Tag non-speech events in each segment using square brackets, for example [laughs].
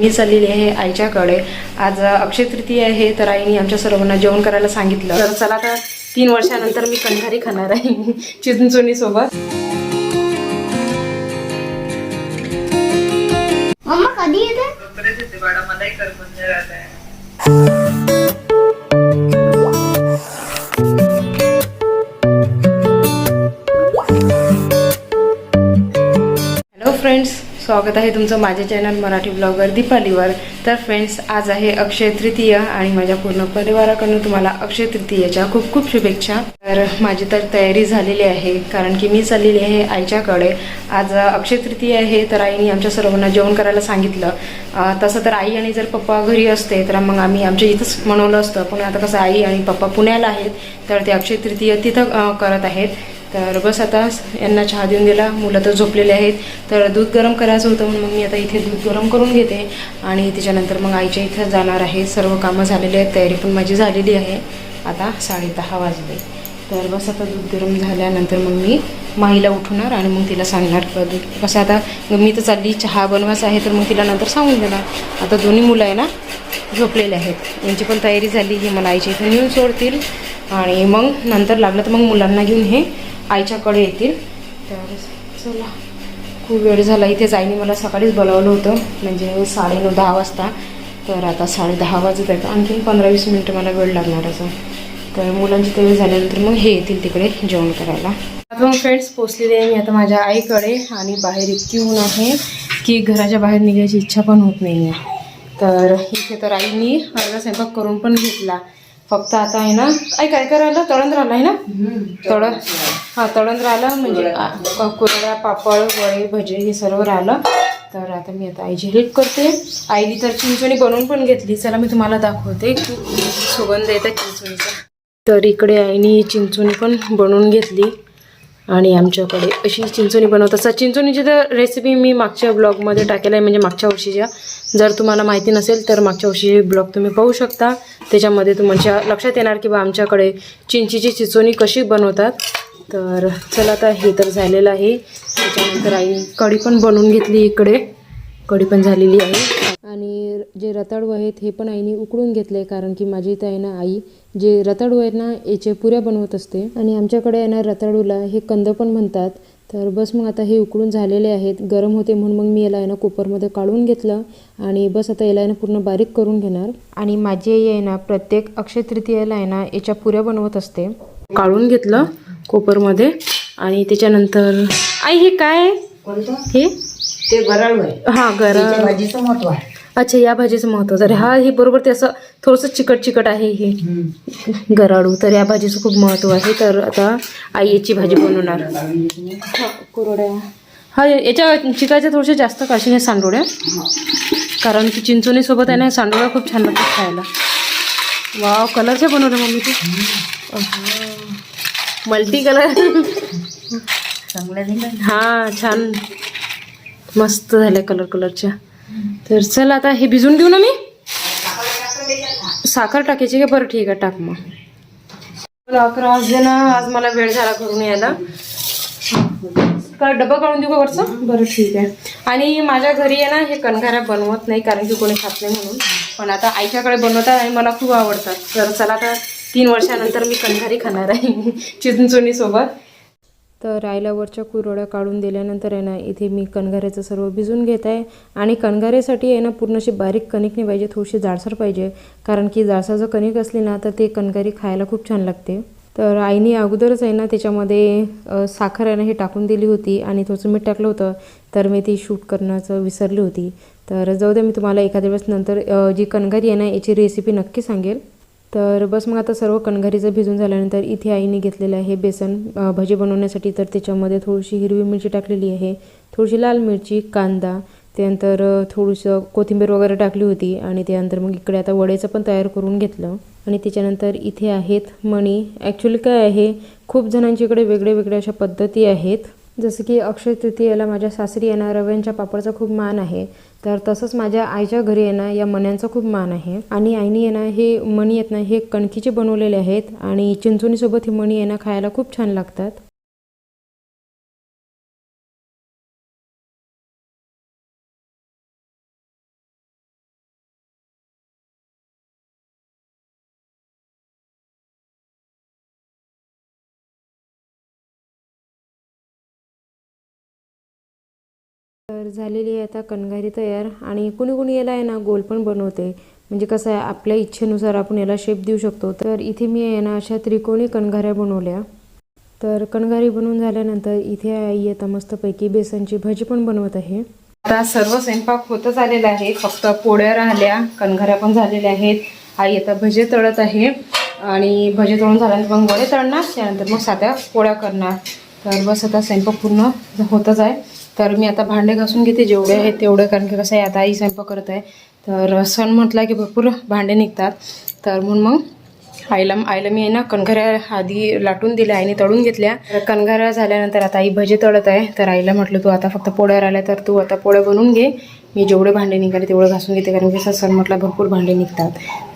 मी चाललेली आहे आईच्याकडे. आज अक्षय तृतीय आहे तर आईने आमच्या सर्वांना जेवण करायला सांगितलं. तर चला आता तीन वर्षानंतर मी कंधारी खाणार आहे [laughs] चिंचोणी सोबत मम्मा कधी येते? हॅलो फ्रेंड्स स्वागत आहे तुमचं माझ्या चॅनल मराठी ब्लॉगर दीपालीवर. तर फ्रेंड्स आज आहे अक्षय तृतीय आणि माझ्या पूर्ण परिवाराकडून तुम्हाला अक्षय तृतीयेच्या खूप खूप शुभेच्छा. तर माझी तर तयारी झालेली आहे कारण की मी चाललेली आहे आईच्याकडे. आज अक्षय तृतीय आहे तर आईने आमच्या सर्वांना जेवण करायला सांगितलं. तसं तर आई आणि जर पप्पा घरी असते तर मग आम्ही आमच्या इथंच म्हणवलं असतं. पण आता कसं आई आणि पप्पा पुण्याला आहेत तर ते अक्षय तृतीय तिथं करत आहेत. तर बस आता यांना चहा देऊन दिला. मुलं तर झोपलेले आहेत. तर दूध गरम करायचं होतं म्हणून मग मी आता इथे दूध गरम करून घेते. आणि त्याच्यानंतर मग आईच्या इथं जाणार आहे. सर्व कामं झालेली आहेत. तयारी पण माझी झालेली आहे. आता साडेदहा वाजले. तर बस आता दूध गरम झाल्यानंतर मग मी माईला उठवणार आणि मग तिला सांगणार दूध कसं आता मी तर चालली चहा बनवायचा आहे तर मग तिला नंतर सांगून देणार. आता दोन्ही मुलं आहे ना झोपलेले आहेत. यांची पण तयारी झाली. हे मला आईच्या इथं नेऊन सोडतील. आणि मग नंतर लागलं तर मग मुलांना घेऊन हे आईच्याकडे येतील. तर चला. खूप वेळ झाला इथेच आईने मला सकाळीच बोलावलं होतं. म्हणजे साडेनऊ दहा वाजता. तर आता साडे दहा वाजत आहेत. आणखीन पंधरा वीस मिनटं मला वेळ लागणार असं. तर मुलांची तयारी झाल्यानंतर मग हे येतील तिकडे जेवण करायला. आता मग फ्रेंड्स पोचलेले आहे मी आता माझ्या आईकडे. आणि बाहेर इतकी ऊन आहे की घराच्या बाहेर निघायची इच्छा पण होत नाही आहे तर इथे तर आईनी अर्धा स्वयंपाक करून पण घेतला. फक्त आता आहे ना आई काय करायला? तळण राहिला आहे ना? तळ हां तळण राहिलं म्हणजे कुरड्या पापड. वडे भजे हे सर्व राहिलं. तर आता मी आता आईची हेल्प करते. आईने तर चिंचणी बनवून पण घेतली. चला मी तुम्हाला दाखवते. सुगंध येतात चिंचणीचा तर इकडे आईने चिंचोणी पण बनवून घेतली. आणि आमच्याकडे अशी चिंचोणी बनवत असतात चिंचोणीची तर रेसिपी मी मागच्या ब्लॉगमध्ये टाकेला आहे म्हणजे मागच्या वर्षीच्या. जर तुम्हाला माहिती नसेल तर मागच्या वर्षीचे ब्लॉग तुम्ही पाहू शकता. त्याच्यामध्ये तुमच्या लक्षात येणार की बा आमच्याकडे चिंचीची चिंचोणी कशी बनवतात. तर चला आता हे तर झालेलं आहे. त्याच्यानंतर आई कढी पण बनवून घेतली इकडे. कढी पण झालेली आहे. आणि जे रताळू आहेत हे पण आईने उकडून घेतले कारण की माझी इथं आहे ना आई जे रताळू आहेत ना याचे पुऱ्या बनवत असते. आणि आमच्याकडे ना रताळूला हे कंद पण म्हणतात. तर बस मग आता हे उकडून झालेले आहेत. गरम होते म्हणून मग मी याला आहे ना कुकरमध्ये काढून घेतलं. आणि बस आता याला आहे ना पूर्ण बारीक करून घेणार. आणि माझी आई आहे ना प्रत्येक अक्षय तृतीयाला आहे ना याच्या पुऱ्या बनवत असते. काढून घेतलं कोपरमध्ये आणि त्याच्यानंतर आई हे काय? हे? ते गराळू आहे हा गरम भाजीचं महत्त्व आहे. अच्छा या भाजीचं महत्त्व तर हा हे बरोबर ते असं थोडंसं चिकट चिकट आहे हे. गराडू तर या भाजीचं खूप महत्त्व आहे. तर आता आई याची भाजी बनवणार. हा, कुरड्या. हा याच्या चिकाच्या थोड्याशा जास्त काशीने सांडोळ्या. कारण की चिंचोणीसोबत आहे ना सांडोळ्या खूप छान लागतात खायला. वाव कलरच्या बनवल्या मम्मी तू. Multi colour. दिल्या. हा छान. मस्त झाल्या कलर कलरच्या. तर चल आता हे भिजून घेऊ ना मी? साखर टाकायची का? बरं ठीक आहे टाक मग. अकरा वाजले ना आज मला वेळ झाला घरून यायला. का डबा काढून देऊ का वरचा? बरं ठीक आहे. आणि माझ्या घरी आहे ना हे कणघाऱ्या बनवत नाही कारण की कोणी खात नाही म्हणून. पण आता आईच्याकडे बनवतात आणि मला खूप आवडतात. तर चला आता तीन वर्षानंतर मी कणघारी खाणार आहे [laughs] चिंचोणी सोबत तर आईला वरच्या कुरवड्या काढून दिल्यानंतर आहे ना इथे मी कणगाऱ्याचं सर्व भिजून घेत आहे. आणि कणगाऱ्यासाठी आहे ना पूर्ण अशी बारीक कणिक नाही पाहिजे थोडीशी जाडसर पाहिजे. कारण की जाडसर जर कणिक असली ना तर ते कणगारी खायला खूप छान लागते. तर आईने अगोदरच आहे ना त्याच्यामध्ये साखर आहे ना हे टाकून दिली होती. आणि थोडंसं मीठ टाकलं होतं. तर मी ती शूट करण्याचं विसरली होती. तर जाऊ द्या मी तुम्हाला एखाद्या वेळेस नंतर जी कणगारी आहे ना याची रेसिपी नक्की सांगेल. तर बस मग आता सर्व कणघारीचं भिजून झाल्यानंतर इथे आईने घेतलेलं आहे बेसन भजी बनवण्यासाठी. तर त्याच्यामध्ये थोडीशी हिरवी मिरची टाकलेली आहे. थोडीशी लाल मिरची कांदा त्यानंतर थोडंसं कोथिंबीर वगैरे टाकली होती आणि त्यानंतर मग इकडे आता वड्याचं पण तयार करून घेतलं. आणि त्याच्यानंतर इथे आहेत मणी. ॲक्च्युली काय आहे खूप जणांच्या इकडे वेगळे वेगळे अशा पद्धती आहेत. जसं की अक्षय तृतीयेला माझ्या सासरी येणार रव्यांच्या पापडचा खूप मान आहे. तर तसंच माझ्या आईच्या घरी येणं ना या मण्यांचा खूप मान आहे. आणि आईने येणं हे मणी येत ना हे कणकीचे बनवलेले आहेत. आणि चिंचोणीसोबत हे मणी येणं खायला खूप छान लागतात. तर झालेली आहे आता कणगारी तयार आणि कुणी कुणी याला आहे ना गोल पण बनवते. म्हणजे कसं आहे आपल्या इच्छेनुसार आपण याला शेप देऊ शकतो. तर इथे मी आहे ना अशा त्रिकोणी कणगाऱ्या बनवल्या. तर कणगारी बनवून झाल्यानंतर इथे आई आता मस्तपैकी बेसनची भजी पण बनवत आहे. आता सर्व स्वयंपाक होतच आलेला आहे. फक्त पोळ्या राहिल्या कणघाऱ्या पण झालेल्या आहेत. आई आता भजे तळत आहे. आणि भजे तळून झाल्यानंतर मग वडे तळणार. त्यानंतर मग साध्या पोळ्या करणार. तर बस आता स्वयंपाक पूर्ण होतच आहे. तर मी आता भांडे घासून घेते जेवढे आहेत तेवढे कारण की कसं आहे आता आई स्वयंपाक करत आहे. तर सण म्हटला की भरपूर भांडे निघतात. तर म्हणून मग आईला आईला मी आहे ना कणघऱ्या आधी लाटून दिल्या आईने तळून घेतल्या. तर कणघऱ्या झाल्यानंतर आता आई भजे तळत आहे. तर आईला म्हटलं तू आता फक्त पोळ्या राहिल्या तर तू आता पोळ्या बनवून घे. मी जेवढे भांडे निघाले तेवढे घासून घेते कारण की कसं सण म्हटलं भरपूर भांडे निघतात.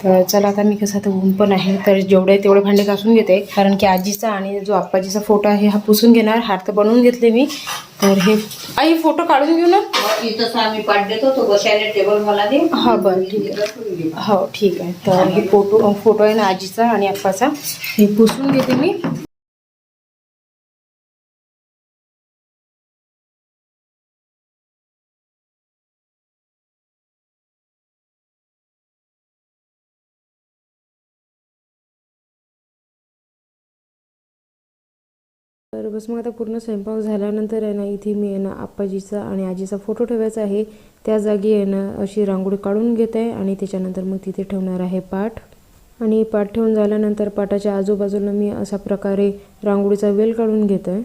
तर चला आता मी कसं आता ऊन पण आहे तर जेवढे तेवढे भांडे घासून घेते कारण की आजीचा आणि जो आप्पाजीचा फोटो आहे हा पुसून घेणार हार तर बनवून घेतले मी. तर हे आई फोटो काढून घेऊ ना? दे. हा बरं ठीक आहे. हो ठीक आहे. तर हे फोटो फोटो आहे ना आजीचा आणि आप्पाचा. हे पुसून घेते मी. बस मग आता पूर्ण स्वयंपाक झाल्यानंतर आहे ना इथे मी आहे ना आप्पाजीचा आणि आजीचा फोटो ठेवायचा आहे. त्या जागी आहे ना अशी रांगोळी काढून घेत आहे आणि त्याच्यानंतर मग तिथे ठेवणार आहे पाठ. आणि पाठ ठेवून झाल्यानंतर पाटाच्या आजूबाजूला मी अशा प्रकारे रांगोळीचा वेल काढून घेत. आहे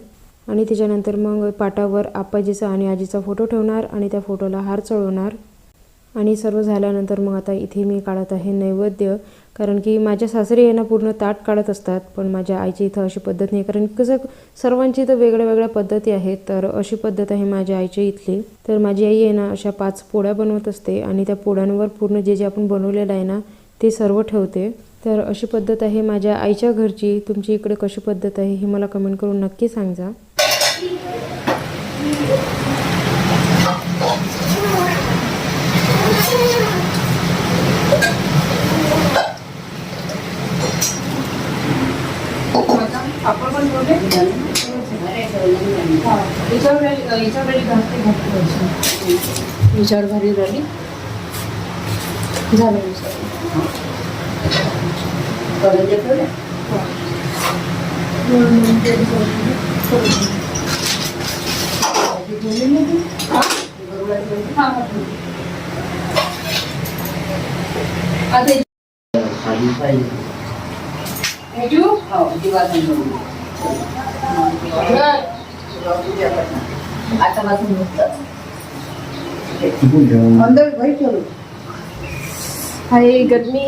आणि त्याच्यानंतर मग पाटावर आप्पाजीचा आणि आजीचा फोटो ठेवणार आणि त्या फोटोला हार चढवणार. आणि सर्व झाल्यानंतर मग आता इथे मी काढत आहे नैवेद्य. कारण की माझ्या सासरी यांना पूर्ण ताट काढत असतात पण माझ्या आईची इथं अशी पद्धत नाही. कारण कसं सर्वांची इथं वेगळ्या वेगळ्या पद्धती आहेत. तर अशी पद्धत आहे माझ्या आईच्या इथली. तर माझी आई आहे ना अशा पाच पोळ्या बनवत असते आणि त्या पोळ्यांवर पूर्ण जे जे आपण बनवलेलं आहे ना ते सर्व ठेवते. तर अशी पद्धत आहे माझ्या आईच्या घरची. तुमची इकडे कशी पद्धत आहे हे मला कमेंट करून नक्की सांगा. आपण पण बोलले याच्यावर घरी राहिली झालं? करून देतो ना. हो, दिवाळी बनवली. आता पासून नुसतं. अंदर घरी ठेवलं. हाय गरमी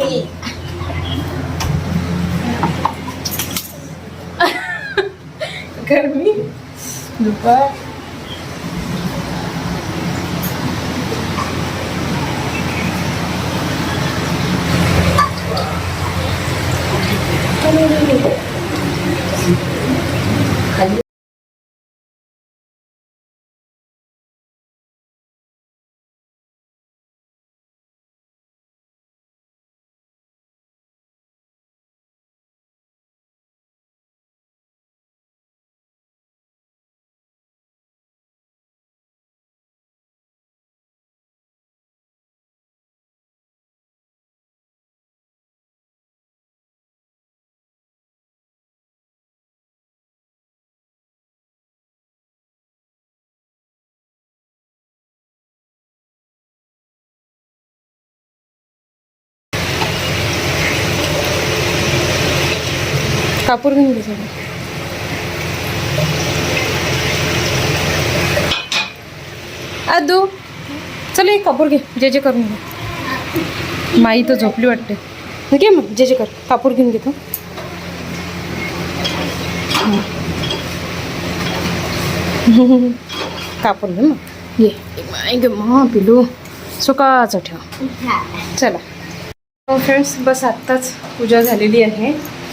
गरमी दुपार कापूर घेऊन घे सगळं आदू चल एक कापूर घे जे जे करून घे. माई तर झोपली वाटते. घे मग जे जे कर कापूर घेऊन घेतो. कापूर घे मग. ये. माई ग मग पिलू. सुकाचं ठेव. चला. हो, फ्रेंड्स बस आत्ताच पूजा झालेली आहे.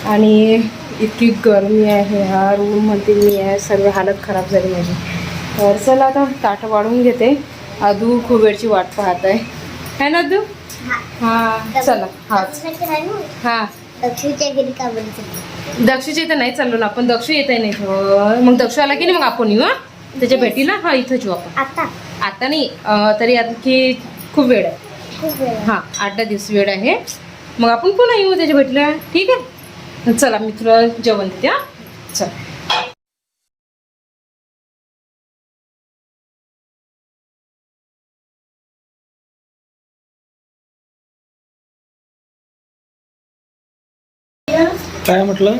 आणि इतकी गरमी आहे हा रूम म्हणते मी आहे सर्व हालत खराब झाली माझी. तर चला आता ताट वाढून घेते. आदू खूप वेळची वाट पाहत आहे. है ना आदू? हां. चला. हा. हां. दक्षच्या इथं नाही चाललो ना आपण. दक्ष येत आहे नाही इथं. मग दक्ष आला की नाही मग आपण येऊ हा? त्याच्या भेटीला? हा इथंच येऊ आपण. आता? नाही. तरी आणखी खूप वेळ आहे. हां आठ दहा दिवस वेळ आहे. मग आपण पुन्हा येऊ त्याच्या भेटल्या ठीक आहे? चला मी तुला जेवण देते हां. चल. काय म्हटलं?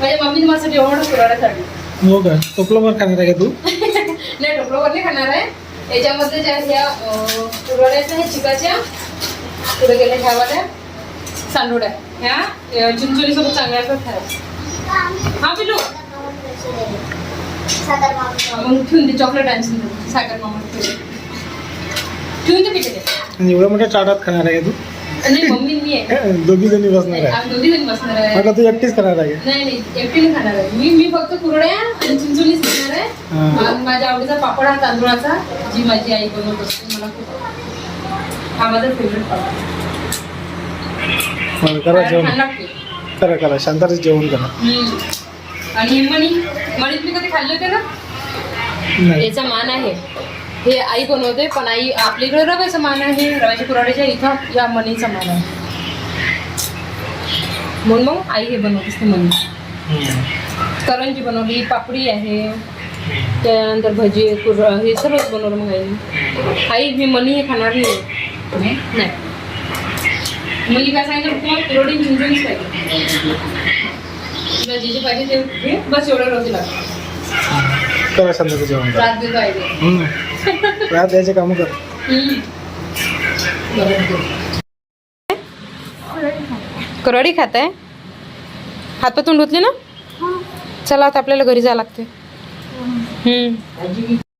माझ्या मम्मीने माझं जेवण पुरवण्यासाठी हो का? टोपलंभर खाणार आहे का तू? [laughs] नाही ढोकळावर नाही खाणार आहे. याच्यामध्ये ज्या ह्या अं, कुरवड्याच्या ह्या चिकाच्या पुढे गेल्या ह्या वाल्या सांडोड्या ह्या अं, चिंचोलीसोबत चांगल्या असतात खायला. हा पिलू मग ठेवून दे चॉकलेट आणशील तू, साखर मामा ठेवून दे पिठे आणि एवढ्या मोठ्या चाटात खाणार आहे का नाही मम्मी मी आहे. तू [laughs] दोघी जणी बसणार आहे. दोघी जण बसणार आहे. म्हटलं तू एकटीच खाणार आहे. नाही नाही एकटीने खाणार आहे. मी मी फक्त कुरड्या आणि चिंचोलीच खाणार आहे. हा. आणि माझ्या आवडीचा पापड हा तांदूळाचा जी माझी आई बनवत असते मला खूप. हा माझा फेवरेट पापड. मला करा जेवण. करा करा. शांताच जेवण करा. आणि हे मणी मणीत मी कधी खाल्ले होते ना? नाही. याचा मान आहे. हे आई बनवते पण आई आपल्या इकडे रव्याचा मान आहे. रव्याच्या कुराड्याच्या इथं या मनीचा मान आहे. म्हणून मग आई हे बनवत असते मनी करंजी बनवली पापडी आहे. त्यानंतर भजी कुर हे सर्वच बनवलं मग आई. आई मी मनी हे खाणार नाही. नाही. मुली काय सांगितलं? उपमा कुरडी चिंचणीच पाहिजे तुला जे जे पाहिजे ते घे. बस एवढं रोजी लागतं करा शांताचं जेवण करा. रात द्यायचे कामं कर. करडी खात आहे हातपातून धुतले ना? चला आता आपल्याला घरी जावं लागते हम्म.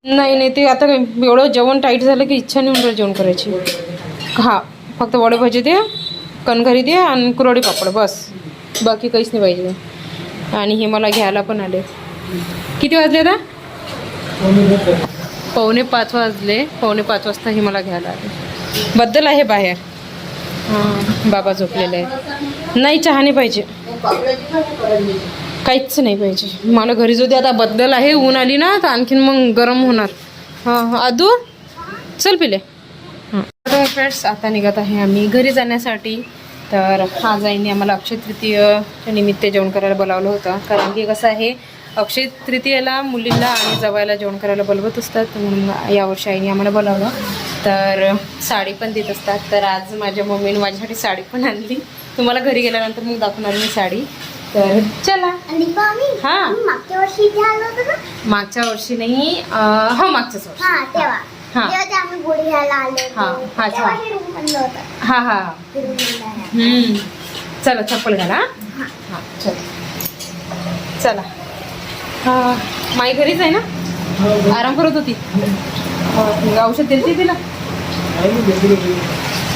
नाही नाही ते आता एवढं जेवण टाईट झालं की इच्छा नाही होणार जेवण करायची. हा फक्त वडे भाजी दे कणघरी दे आणि कुरवडी पापड बस. बाकी काहीच नाही पाहिजे. आणि हे मला घ्यायला पण आले. किती वाजले आता? पावणे पाच वाजले. पावणे पाच वाजता हे मला घ्यायला आले. बद्दल आहे बाहेर. हां. बाबा झोपलेले आहेत. नाही चहा नाही पाहिजे. काहीच नाही पाहिजे. मला घरी जो दे. आता बद्दल आहे ऊन आली ना तर आणखीन मग गरम होणार. हां हां. आदू चल पिले. तर फ्रेंड्स आता निघत आहे आम्ही घरी जाण्यासाठी. तर आज आईने आम्हाला अक्षय तृतीयच्या निमित्त जेवण करायला बोलावलं होतं. कारण की कसं आहे अक्षय तृतीयेला मुलींना आणि जवायला जेवण करायला बोलवत असतात. म्हणून यावर्षी आईने आम्हाला बोलावलं. तर साडी पण देत असतात. तर आज माझ्या मम्मीने माझ्यासाठी साडी पण आणली. तुम्हाला घरी गेल्यानंतर मग दाखवणार मी साडी. तर चला. हा. मागच्या वर्षी नाही अं, हो मागच्याच वर्षी. हा. हा. तेव्हा ते आम्ही गोळी घ्यायला आलो हा, होतो हा, तेव्हा हा. हे रूम बनलं होतं. हा हा हे. room बनलं आहे. हम्म. चला चप्पल घाला हा. हा, चला. चला. हा माई घरीच आहे ना? आराम करत होती. हा, औषध दिली तिला?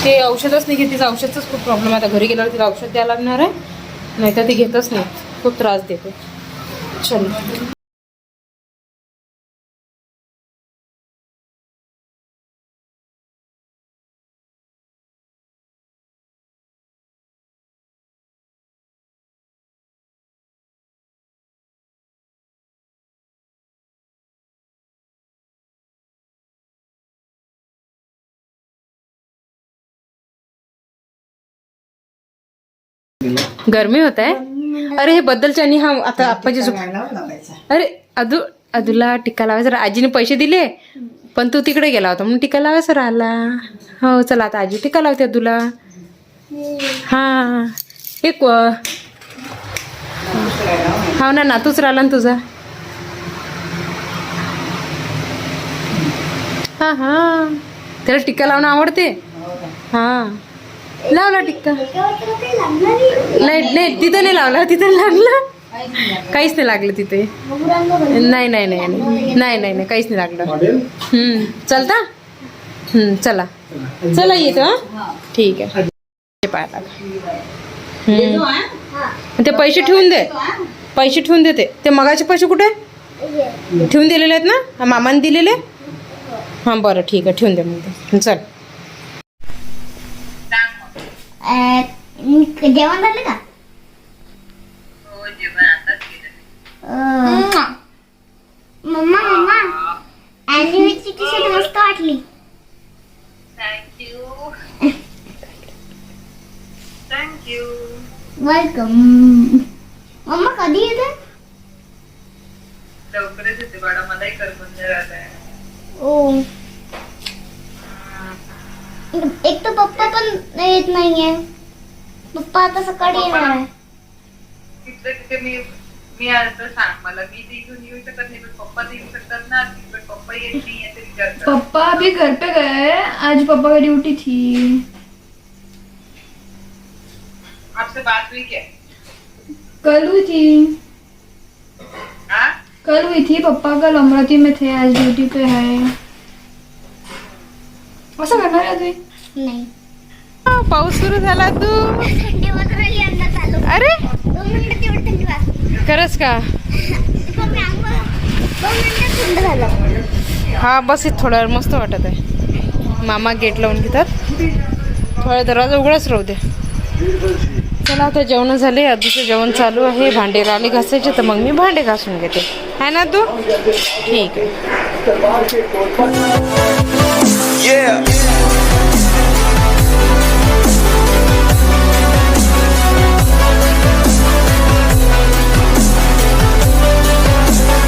ते औषधच नाही घेत तिचं औषधच खूप प्रॉब्लेम आहे. आता घरी गेल्यावर तिला औषध द्यायला लागणार आहे. नाही तर ती घेतच नाही. खूप त्रास देते. चल. गरमी होत आहे. अरे हे बद्दलच्या आणि हा आता आप्पाची झोप अरे अदू अदूला टिक्का लावायचा. आजीने पैसे दिले पण तू तिकडे गेला होता म्हणून टिक्का लावायचा राहिला हो चला आता आजी टिक्का लावते अदूला. हा. एक हा ना नातूच राहिला ना तुझा. हा हा. त्याला टिक्का लावणं आवडते? हा. लावला टिक्का. लागणार नाही. नाही नाही तिथं नाही लावला तिथं लागलं. काहीच नाही लागलं तिथे. नाही नाही नाही नाही नाही नाही काहीच नाही लागलं. चलता? हम्म चला. चला येतो हा? ठीक आहे. ते. हा. पैसे ठेवून दे. पैसे ठेवून देते. ते मगाचे पैसे कुठे. ठेवून दिलेले आहेत ना? हा मामाने दिलेले? हां बरं ठीक आहे ठेवून दे मग. ते चल. जेवण झालं का? हो मम्मा मम्मा. ॲनिमेटची टी शर्ट मस्त वाटली. थँक्यू थँक्यू वेलकम येत नाहीये पप्पा आता सकाळी येणार आहे तिथलं तिथे मी मी आता सांग मला मी ते इथून येऊ शकत नाही पण पप्पा येऊ शकतात ना पण पप्पा येत नाही याचे विचार कर. पापा अभी घर पे गए आज पापा की ड्यूटी थी। आपसे बात हुई क्या? कल हुई थी। हाँ? कल हुई थी पापा कल अमरावती में थे आज ड्यूटी पे है। असं करणार आहे तुम्ही नाही। पाऊस सुरू झाला तू. अरे? खरंच का? हा बस थोडं वेळ मस्त वाटत आहे. मामा गेट लावून घेतात. थोडा दरवाजा उघडाच राहू दे. चला आता जेवण झाले. आधीचं जेवण चालू आहे. भांडे राहिले घासायचे तर मग मी भांडे घासून घेते. है ना तू? ठीक आहे.